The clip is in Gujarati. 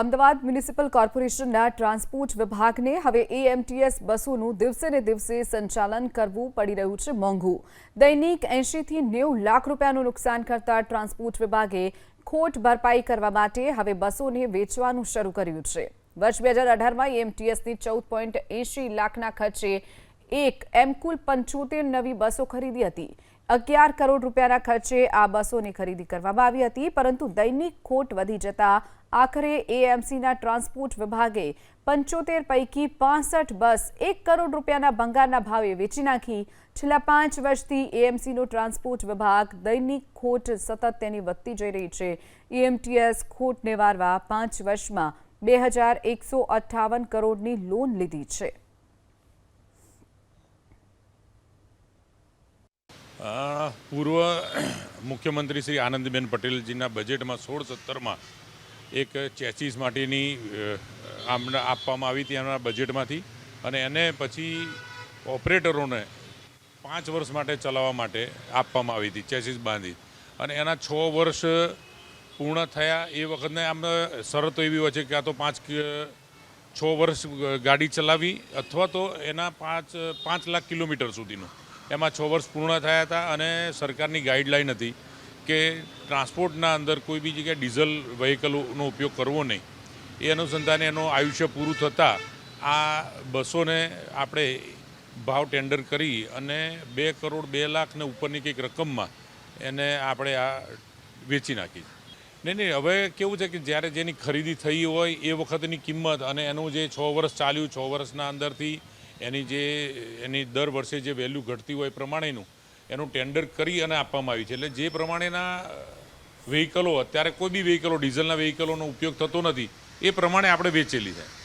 અમદાવાદ મ્યુનિસિપલ કોર્પોરેશનના ટ્રાન્સપોર્ટ વિભાગને હવે એએમટીએસ બસોનું દિવસે ને દિવસે સંચાલન કરવું પડી રહ્યું છે મોંઘું. દૈનિક એંશીથી નેવું લાખ રૂપિયાનું નુકસાન કરતા ટ્રાન્સપોર્ટ વિભાગે ખોટ ભરપાઈ કરવા માટે હવે બસોને વેચવાનું શરૂ કર્યું છે. વર્ષ બે હજાર અઢારમાં એએમટીએસની ચૌદ પોઈન્ટ એંશી લાખના ખર્ચે એક એમ કુલ પંચોતેર નવી બસો ખરીદી હતી. અગિયાર કરોડ રૂપિયાના ખર્ચે આ બસોની ખરીદી કરવામાં આવી હતી, પરંતુ દૈનિક ખોટ વધી જતા આખરે એએમસીના ટ્રાન્સપોર્ટ વિભાગે પંચોતેર પૈકી પાસઠ બસ એક કરોડ રૂપિયાના ભંગારના ભાવે વેચી નાખી. છેલ્લા પાંચ વર્ષથી એએમસીનો ટ્રાન્સપોર્ટ વિભાગ દૈનિક ખોટ સતત તેની વધતી જઈ રહી છે. એએમટીએસ ખોટ નિવારવા પાંચ વર્ષમાં બે હજાર એકસો અઠ્ઠાવન કરોડની લોન લીધી છે. પૂર્વ મુખ્યમંત્રી શ્રી આનંદીબેન પટેલજીના બજેટમાં સોળ સત્તરમાં એક ચેસીસ માટેની આમને આપવામાં આવી હતી એમના બજેટમાંથી અને એને પછી ઓપરેટરોને પાંચ વર્ષ માટે ચલાવવા માટે આપવામાં આવી હતી, ચેસીસ બાંધી. અને એના છ વર્ષ પૂર્ણ થયા એ વખતને આમ શરતો એવી હોય છે કે આ તો પાંચ છ વર્ષ ગાડી ચલાવી અથવા તો એના પાંચ પાંચ લાખ કિલોમીટર સુધીનું એમાં છ વર્ષ પૂર્ણ થયા હતા અને સરકારની ગાઈડલાઈન હતી કે ટ્રાન્સપોર્ટના અંદર કોઈ બી જગ્યાએ ડીઝલ વ્હીકલોનો ઉપયોગ કરવો નહીં. એ અનુસંધાને એનું આયુષ્ય પૂરું થતાં આ બસોને આપણે ભાવ ટેન્ડર કરી અને બે કરોડ બે લાખ ને ઉપરની કંઈક રકમમાં એને આપણે આ વેચી નાખી નહીં નહીં, હવે કેવું છે કે જ્યારે જેની ખરીદી થઈ હોય એ વખતની કિંમત અને એનું જે છ વર્ષ ચાલ્યું, છ વર્ષના અંદરથી એની જે, એની દર વર્ષે જે વેલ્યુ ઘટતી હોય પ્રમાણેનું એનું ટેન્ડર કરી અને આપવામાં આવ્યું છે. એટલે જે પ્રમાણેના વ્હીકલો, અત્યારે કોઈ બી વ્હીકલો, ડીઝલના વ્હીકલોનો ઉપયોગ થતો નથી, એ પ્રમાણે આપણે વેચેલી છે.